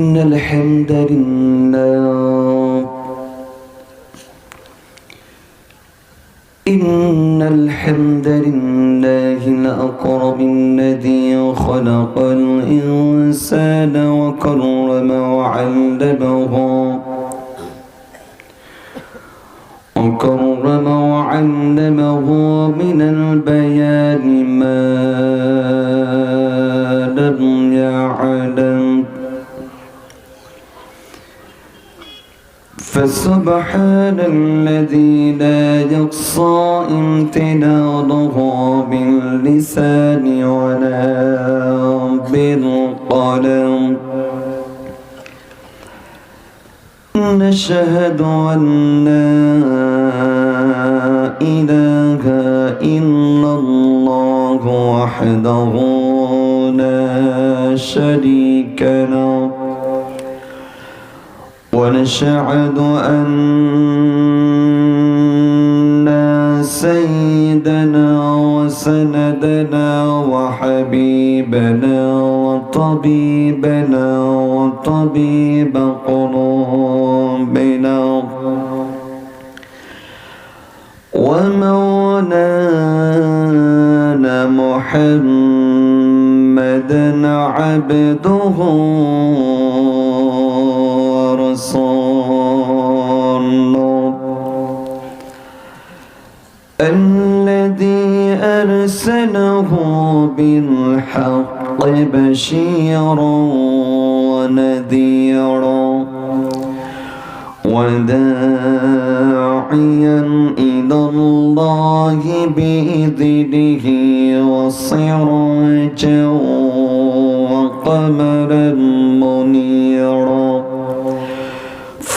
إن الحمد لله. إن الحمد لله الأقرب الذي خلق الإنسان وكرم وعلمه. وكرم وعلمه من البيان ما فسبحان الذي لا يقصى امتنانه باللسان ولا بالقلم. نشهد أن لا إله إلا الله وحده لا شريك له. ونشهد أن سيدنا وسندنا وحبيبنا وطبيبنا وطبيب قلوبنا ومولانا محمدا عبده بالحق بشيرا ونذيرا وداعيا إلى الله بإذنه وسراجا وقمرا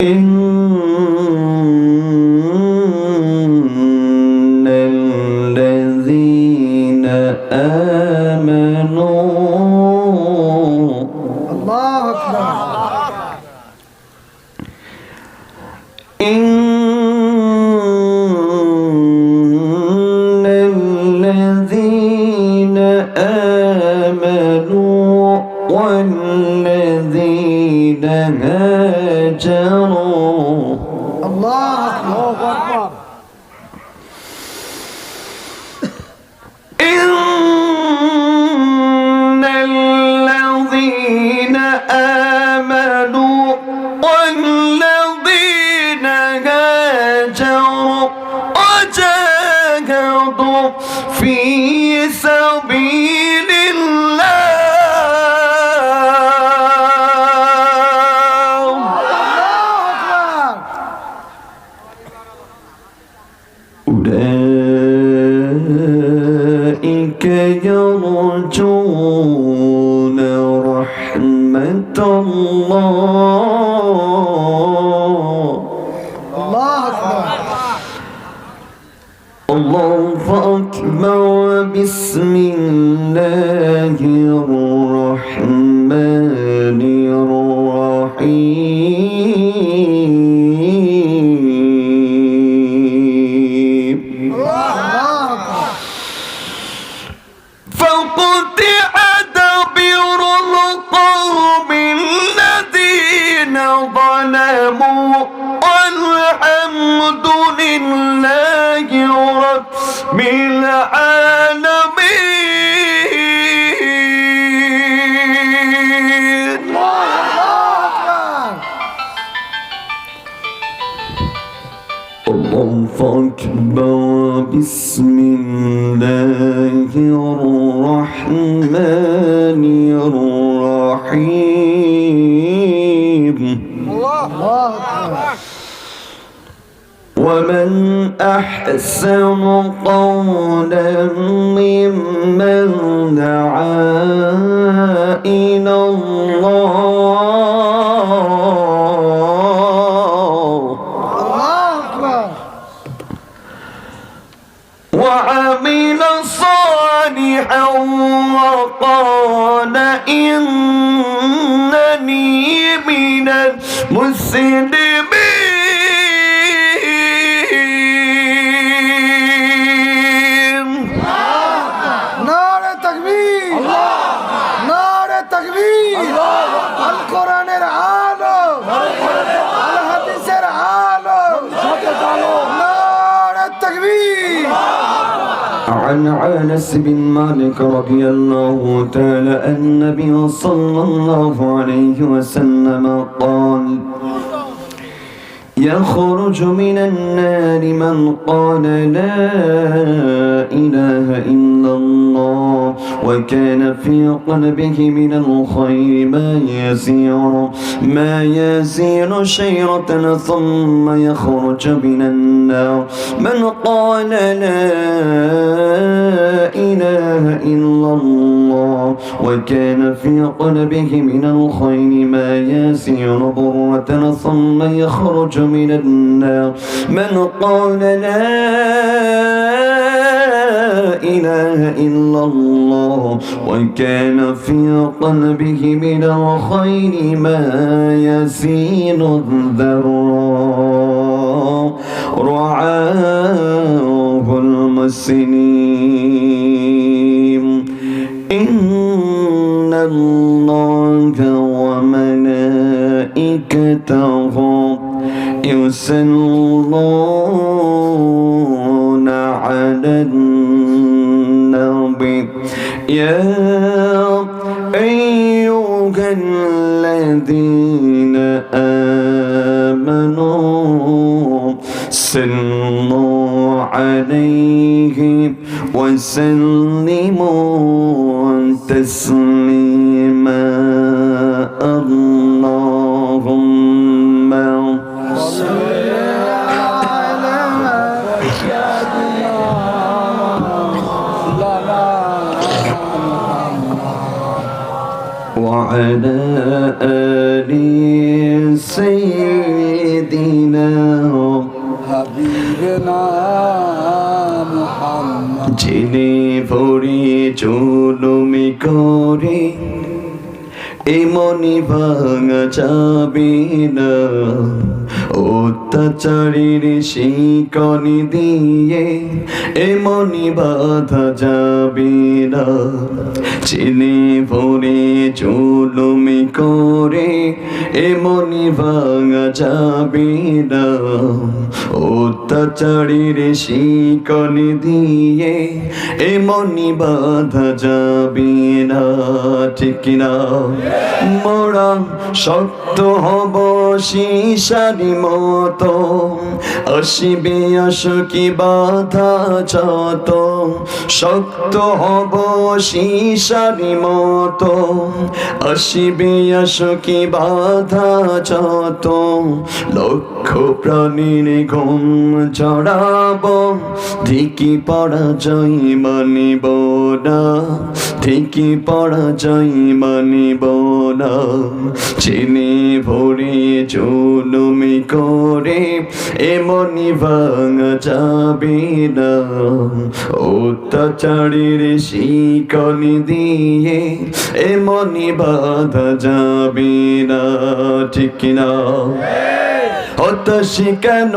In بسم الله الرحمن الرحيم. الله ومن أحسن قولا ممن دعا إلى الله عن أنس بن مالك رضي الله تعالى عن النبي صلى الله عليه وسلم قال يخرج من النار من قال لا إله إلا الله. وكان في قلبه من الخير ما يسير ما يسير شيرة ثم يخرج من النار. من قال لا إله إلا الله وكان في قلبه من الخير ما يسير برة ثم يخرج من النار. من قال لا إله إلا الله وكان في قلبه من الخير ما يسير الذرة رعاه المسلمين إن الله وملائكته يصلون على النبي يا أيها الذين آمنوا صلوا عليه وسلموا تسليما. آل سيدنا হাবিবনা Muhammad জেনে ভরে চুলমি করে এমনি ভাঙা যাবে না অত্যাচারীর শিকনি দিয়ে এমনি বাধা যাবে না। চিনে ভরে চুলুমি করে এমনি ভাঙা যাবে না। অত্যাচারীর শিকনি দিয়ে এমনি বাধা যাবে না। ঠিক না মোরা শক্ত হব শিশারি মতো আসিবে আসকি বাধা যত, শক্ত হব শিশারি মতো, আসিবে আসকি বাধা যত, লক্ষ প্রাণীর ঘুম জড়াব ধিকি পরাজয় মানিব না ধিকি পরাজয় মানিব না চিনি ভরে জুলুমি করে এমনি ভাঙা যাবে না। অত্যাচারীর শিকনি দিয়ে এমনি বাধা যাবে না, ঠিক না? হতাশি কেন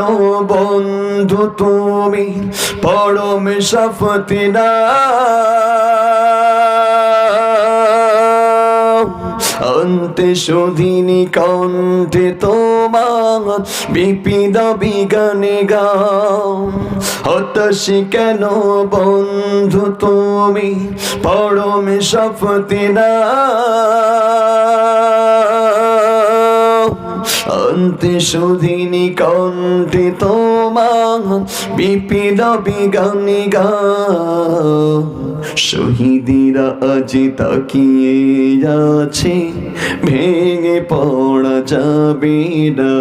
বন্ধু তুমি? পরম সফতি না অন্তে সুদিনী কণ্ঠে তোমার বিপিদ বিগানে গাও হতাশি কেন বন্ধু তুমি? পরমে সফতি না অন্তে সুদিনী কণ্ঠে তোমার বিপিন বিগানি গা। শহীদিরা আজ তাকিয়ে আছে ভেঙে পড়া যাবে না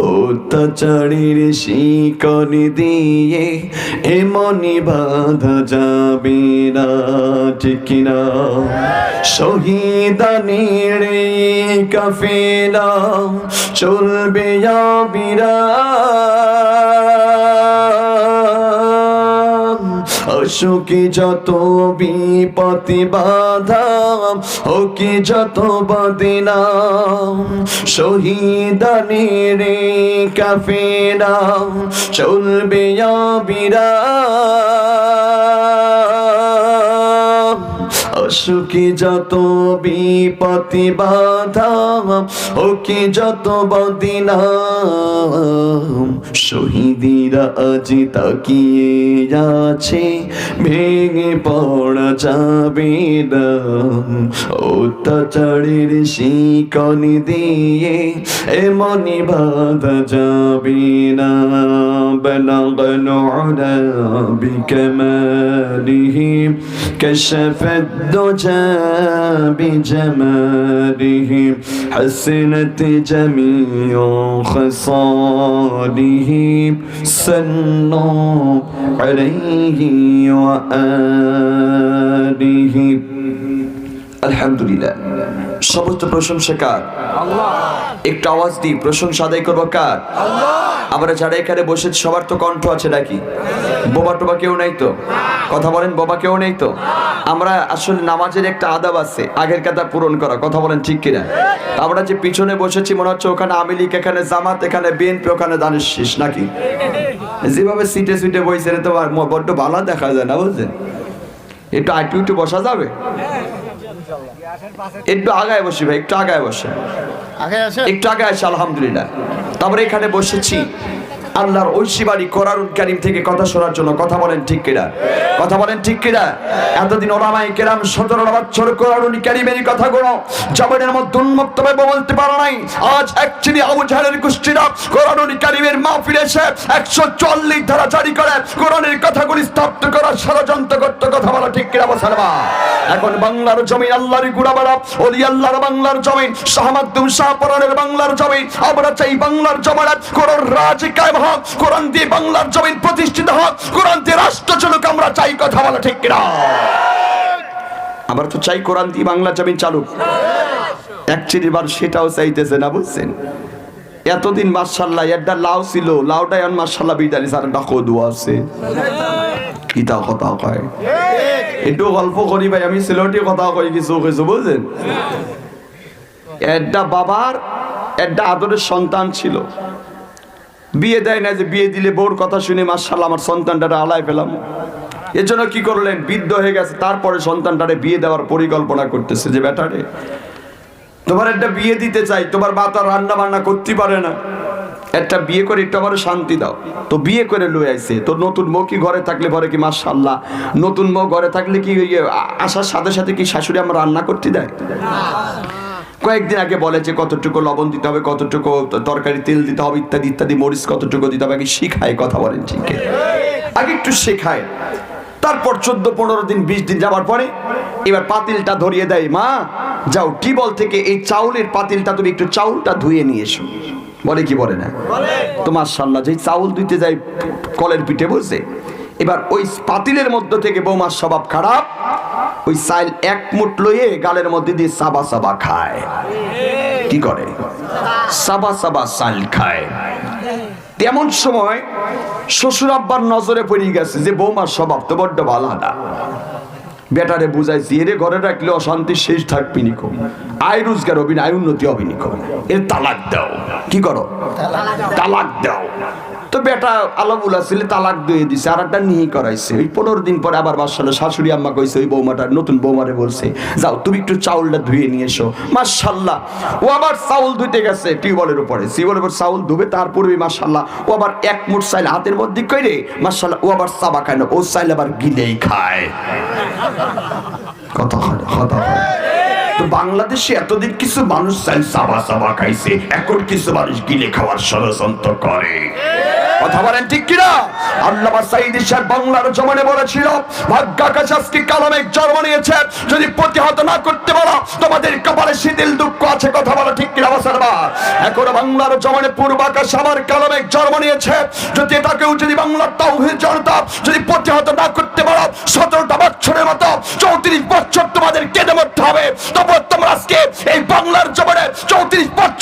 অত্যাচারের শিকর দিয়ে এমনি বাধা যাবে না ঠিক না? শহীদানের কাফেলা চলবে অসুখী যত বিপতি বাধা ওকে যত বদিনা। শহীদানের কাফেরা চলবে বিরা অসুখী যত বিপতি বাধা ওকে যত বদিনা শহীদিরা আজ তাকিয়ে আছে ভেঙে পড়া যাবে না অত্যাচারের শিকনি দিয়ে এমনি বাধা যাবে না بلغ العلا بكماله كشف الدجى بجماله حسنت جميع خصاله سنوا عليه وآله. আলহামদুলিল্লাহ। সমস্ত প্রশংসা কার? একটু আওয়াজ দিই, প্রশংসা আদায় করব কার? আমরা যারা এখানে বসে, সবার তো কণ্ঠ আছে নাকি? বোবা টোবা কেউ নেই তো? কথা বলেন, বোবা কেউ নেই তো? আমরা আসলে নামাজের একটা আদাব আছে, আগের কথা পূরণ করা, কথা বলেন ঠিক কিনা? আমরা যে পিছনে বসেছি, মনে হচ্ছে ওখানে আওয়ামী এখানে জামাত, এখানে বিএনপি, ওখানে দানের শেষ নাকি? যেভাবে সিটে সিটে বইছে তো বড্ড ভালো দেখা যায় না বুঝলেন? একটু আইটু একটু বসা যাবে? একটু আগায় বসে ভাই একটু আগায় বসে আসে একটু আগে আছে আলহামদুলিল্লাহ। তারপরে এখানে বসেছি। আল্লাহর ঐশী বাড়ি কোরআনুল কারিম থেকে কথা শোনার জন্য কথা বলেন ঠিক কিনা? কথা বলেন ঠিক কিনা? এতদিন ওলামাই কেরাম সতেরো বছর কোরআনুল কারিমেরই কথা গুলো জবানের মধ্যে উন্মুক্ত ভাবে বলতে পারো নাই। আজ অ্যাকচুয়ালি আবু জাহেলের গোষ্ঠীরা কোরআনুল কারিমের মাহফিলে এসে একশো চল্লিশ ধারা জারি করে কোরআনের কথাগুলি স্তব্ধ করার ষড়যন্ত্র করতে কথা বলা ঠিক কিনা মুসলমান? এখন বাংলার জমিন আল্লাহর গুড়াবাড়া ওলি আল্লাহর বাংলার জমিন শাহমাদ্দুম শাহপরানের বাংলার জমিন, আমরা চাই বাংলার জমানাত কোরআন রাজ কায়েম হোক, কোরআন দিয়ে বাংলার জমিন প্রতিষ্ঠিত হোক, কোরআন দিয়ে রাষ্ট্র চলুক, আমরা চাই কথা বলা ঠিক কিনা? আমরা তো চাই কোরআন দিয়ে বাংলা জমিন চালুক। অ্যাকচুয়ালি বার সেটাও চাইতেছে না, বুঝছেন? এতদিন মার্শাল্লাহ একটা লাউ ছিল লাউটা এখন মার্শাল্লাহ বিদারি স্যার একটা কদু আছে। কিতা কথা কয়? একটু গল্প করি ভাই, আমি সিলেটি কথা কই কিছু কিছু বুঝলেন একটা বাবার, একটা আদরের সন্তান ছিল। বিয়ে দেয় না যে বিয়ে দিলে বউর কথা শুনে মার্শাল্লাহ আমার সন্তানটারে আলায় পেলাম এর জন্য কি করলেন? বৃদ্ধ হয়ে গেছে তারপরে সন্তানটারে বিয়ে দেওয়ার পরিকল্পনা করতেছে যে বেটারে তোমার একটা বিয়ে দিতে চাই তোমার তো রান্না বান্না করতে পারে না। একটা বিয়ে করে একটু আমার শান্তি দাও। তো বিয়ে করে লয়ে আইছে। তো নতুন বউ কি ঘরে থাকলে পরে কি মাশাল্লাহ নতুন বউ ঘরে থাকলে কি ওই, আসার সাথে সাথে কি শাশুড়ি আমার রান্না করতে দেয়? কয়েকদিন আগে বলে যে কতটুকু লবণ দিতে হবে, কতটুকু তরকারি তেল দিতে হবে ইত্যাদি ইত্যাদি, মরিচ কতটুকু দিতে হবে, আগে শিখায় কথা বলেন ঠিক আগে একটু শেখায়। তারপর চোদ্দ, পনেরো দিন, বিশ দিন যাওয়ার পরে এবার পাতিলটা ধরিয়ে দেয়, মা, যাও, টিবল থেকে এই চাউলের পাতিলটা তুমি একটু চাউলটা ধুয়ে নিয়ে এসো। বলে কি বলে না? তোমার সাল্লা যে চাউল ধুইতে যায়, কলের পিঠে বসে। এবার ওই পাতিলের মধ্য থেকে বৌমার স্বভাব খারাপ। ওই সাইল এক মুঠ লইয়ে গালের মধ্যে দিয়ে সাবা সাবা খায়। কি করে? সাবা সাবা চাল খায়। তেমন সময় শ্বশুর আব্বার নজরে পড়ে গেছে যে বৌমার স্বভাব তো বড্ড ভালো না। বেটারে বুঝাইছি এরে ঘরে রাখলে অশান্তি শেষ থাকবি নিকো আয় রোজগার হবি না আয় উন্নতি হবি নিকো এর তালাক দাও। কি করো? তালাক দাও। তো বেটা আলাবুল আসলে তালাক দিয়ে দিছে আর একটা নিহি করাইছে। ওই পনেরো দিন পরে আবার বাসালে শাশুড়ি আম্মা কইছে, ওই বৌমাটার নতুন বৌমারে বলছে, যাও, তুমি একটু চাউলটা ধুয়ে নিয়ে এসো। মার্শাল্লাহ ও আবার চাউল ধুইতে গেছে টিউবওয়েলের উপরে। টিউবওয়েলের উপর চাউল ধুবে, তারপরে মার্শাল্লাহ ও আবার এক মুঠ চাইল হাতের মধ্যে কইরে মার্শাল্লাহ ও আবার চাবা খায় না, ও চাইল আবার গিলেই খায়। কথা কথা হয়। তো বাংলাদেশে এতদিন কিছু মানুষ চাই সাবা সাবা খাইছে। এখন কিছু মানুষ গিলে খাওয়ার ষড়যন্ত্র করে। কথা বলেন ঠিক কিনা? আল্লামা সাইদ সাহেব বাংলার জমানে বলেছিল ভাগ্যাকাশ আজকে কালামে জন্ম নিয়েছে। যদি প্রতিহত না করতে পারো, তোমাদের কপালে শীতল দুঃখ আছে। কথা বলো ঠিক কিনা, মুসলমান? এখন বাংলার জমানে পূর্বাকাশ আমার কালামে জন্ম নিয়েছে। যদি এটাকেও যদি বাংলার তাওহীদ জনতা যদি প্রতিহত না করতে পারো, সতেরোটা বছরের মতো চৌত্রিশ বছর তোমাদের কেঁদে মরতে হবে। তবু তোমরা আজকে এই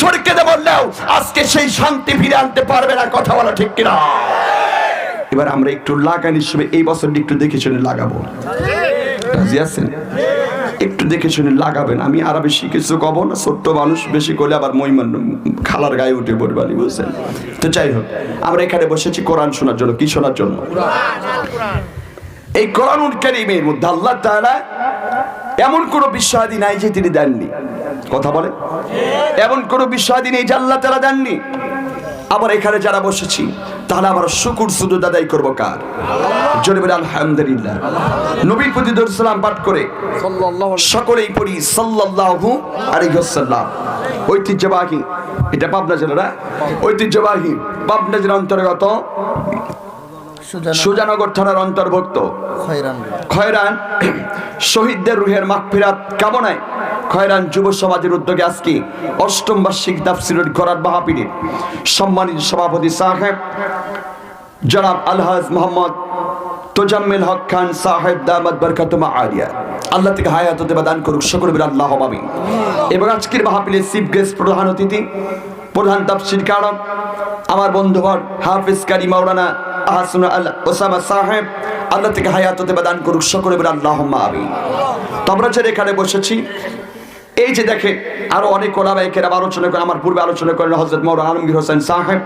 বছর কেঁদে মরলেও আজকে সেই শান্তি ফিরে আনতে পারবে না, কথা বলা ঠিক কিনা? এবার আমরা একটু লাগান হিসেবে এই বছরটি একটু দেখে শুনে লাগাবো। আছেন? একটু দেখে শুনে লাগাবেন। আমি আর বেশি কিছু কব না, ছোট্ট মানুষ, বেশি করলে আবার মইমান খালার গায়ে উঠে পড়বানি বুঝছেন তো যাই হোক, আমরা এখানে বসেছি কোরআন শোনার জন্য। কি শোনার জন্য? এই কোরআনুল কারীমের মধ্যে আল্লাহ তাআলা এমন কোন বিষয়াদি নাই যে তিনি দেননি। কথা বলে? এমন কোন বিষয়াদি নেই যে আল্লাহ তাআলা দেননি। আবার এখানে যারা বসেছি, তাহলে আমার শুকুর শুধু দাদাই করব কার? জোরে বলে পাঠ করে সকলেই পড়ি, সাল্লাল্লাহু আলাইহি ঐতিহ্যবাহী, এটা পাবনা জেলারা ঐতিহ্যবাহী, পাবনা জেলার অন্তর্গত সুজানগর। থানার অন্তর্ভুক্ত। খয়রান। শহীদদের রুহের মাগফিরাত কামনায় খয়রান যুব সমাজের উদ্যোগে আজকে অষ্টম বার্ষিক তাফসিরুল করার মাহফিলের সম্মানিত সভাপতি সাহেব জনাব আলহাজ মোহাম্মদ তোজাম্মেল হক খান সাহেব দামাদ বরকাতুমা আলিয়া। আল্লাহ থেকে হায়াত দেবা দান করুক সকল বলে আল্লাহ আমিন। এবং আজকের মাহফিলের চিফ গেস্ট প্রধান অতিথি প্রধান তাফসির কারণ আমার বন্ধুবর হাফিজ কারি মাওলানা আল্লাহ থেকে হায়াত দেবা দান করুক সকলে বলে আল্লাহ আমি তো আমরা যে এখানে বসেছি এই যে দেখে আরও অনেক ওলামাইকের আলোচনা করে, আমার পূর্বে আলোচনা করেন হজরত মৌলানা আলমগীর হোসেন সাহেব,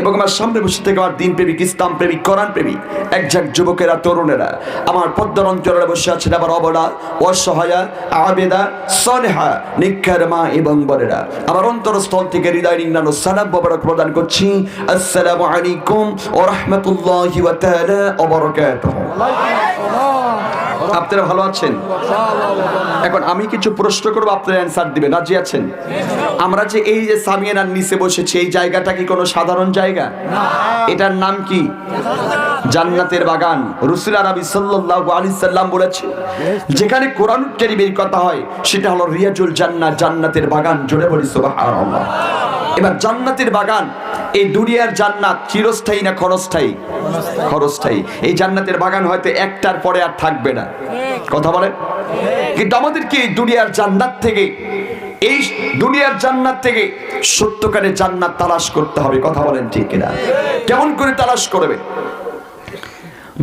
এবং আমার সামনে বসে থেকে আমার দিন প্রেমিক ইসলাম প্রেমিক কোরআন প্রেমিক একঝাক যুবকেরা, তরুণেরা, আমার পদ্মার অঞ্চলে বসে আছেন আবার অবলা, অসহায়া, আবেদা সনেহা নিক্ষার মা এবং বরেরা আমার অন্তরস্থল থেকে হৃদয় নিংনানো সালাম প্রদান করছি। আসসালামু আলাইকুম ও রহমতুল্লাহি ওয়া আপনারা ভালো আছেন? এখন আমি কিছু প্রশ্ন করব, আপনারা অ্যান্সার দিবেন। রাজি আছেন? আমরা যে এই যে সামিয়ানার নিচে বসেছি, এই জায়গাটা কি কোনো সাধারণ জায়গা? এটার নাম কি? জান্নাতের বাগান। রসুল আরবি সাল্লাল্লাহু আলাইহি সাল্লাম বলেছে যেখানে কোরআন কারীমের কথা হয়, সেটা হলো রিয়াজুল জান্নাত, জান্নাতের বাগান। জোরে বলি, সুবহানাল্লাহ। এবার জান্নাতের বাগান, এই দুনিয়ার জান্নাত চিরস্থায়ী না ক্ষণস্থায়ী? ক্ষণস্থায়ী। এই জান্নাতের বাগান হয়তো একটার পরে আর থাকবে না। কথা বলেন কিন্তু আমাদেরকে এই দুনিয়ার জান্নাত থেকে, এই দুনিয়ার জান্নাত থেকে সত্যকারের জান্নাত তালাশ করতে হবে? কথা বলেন ঠিক কিনা? কেমন করে তালাশ করবে?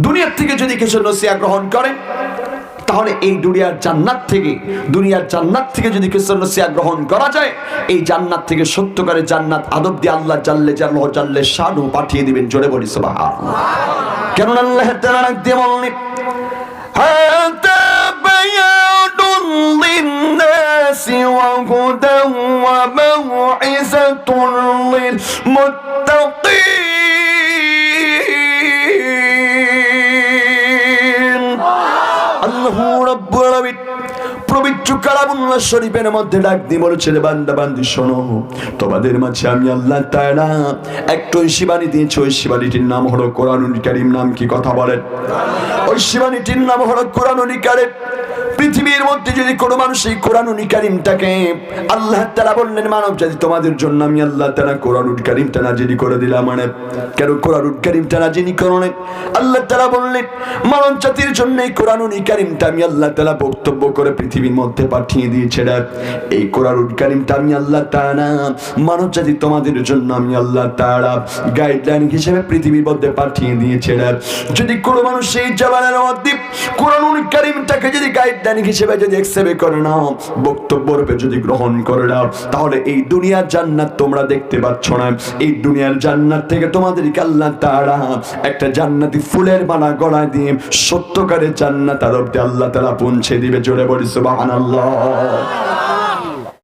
দুনিয়ার থেকে যদি কিছু নসিয়া গ্রহণ করেন তাহলে এই দুনিয়ার জান্নাত থেকে দুনিয়ার জান্নাত থেকে যদি কিছু নসিয়া গ্রহণ করা যায় এই জান্নাত থেকে সত্যকারের জান্নাত আদব দিয়ে আল্লাহ জাল্লে জাল্লাহ জাল্লে শানু পাঠিয়ে দিবেন জোরে বলি সুবহানাল্লাহ কেন আল্লাহ তাআলা ডাক দিয়ে বললেন هذا بيان للناس وهدى وموعظة للمتقين কালামুল্লাহ শরীফের মধ্যে ডাক দিয়ে বলেছে রে বান্দা, বান্দি, শোনো। তোমাদের মাঝে আমি আল্লাহ তাআলা একটা ঐশী বাণী দিয়েছি, ওই শিবানীটির নাম হলো কোরআনুল কারীম, নাম কি কথা বলেন? ওই শিবানীটির নাম হলো কোরআনুল কারীম। পৃথিবীর মধ্যে যদি কোনো মানুষ এই কোরআনুল কারীমটাকে আল্লাহ তাআলা বললেন, মানব জাতি, তোমাদের জন্য আমি আল্লাহ তাআলা কোরআনুল কারীমটা নাজিল করে দিলাম মানে কেন কোরআনুল কারীমটা নাজিল করলেন আল্লাহ তাআলা বললেন, মানব জাতির জন্য এই কোরআনুল কারীমটা আমি আল্লাহ তাআলা বক্তব্য করে পৃথিবীর মধ্যে পাঠিয়ে দিয়েছে রে এই কোরআনুল কারীমটা আমি আল্লাহ তাআলা, মানব জাতি তোমাদের জন্য আমি আল্লাহ তাআলা গাইডলাইন হিসেবে পৃথিবীর মধ্যে পাঠিয়ে দিয়েছে রে যদি কোনো মানুষ জামানার মধ্যে কোরআনুল কারীমটাকে যদি গাইডলাইন হিসেবে যদি করে বক্তব্য রূপে যদি গ্রহণ করে তাহলে এই দুনিয়ার জান্নাত তোমরা দেখতে পাচ্ছ না। এই দুনিয়ার জান্নাত থেকে তোমাদেরকে আল্লাহ তাআলা একটা জান্নাতি ফুলের মালা গলায় দিয়ে সত্যকারের জান্নাত আর আল্লাহ তাআলা পৌঁছে দিবে। জোরে বলি, সুবহানাল্লাহ। Senhor.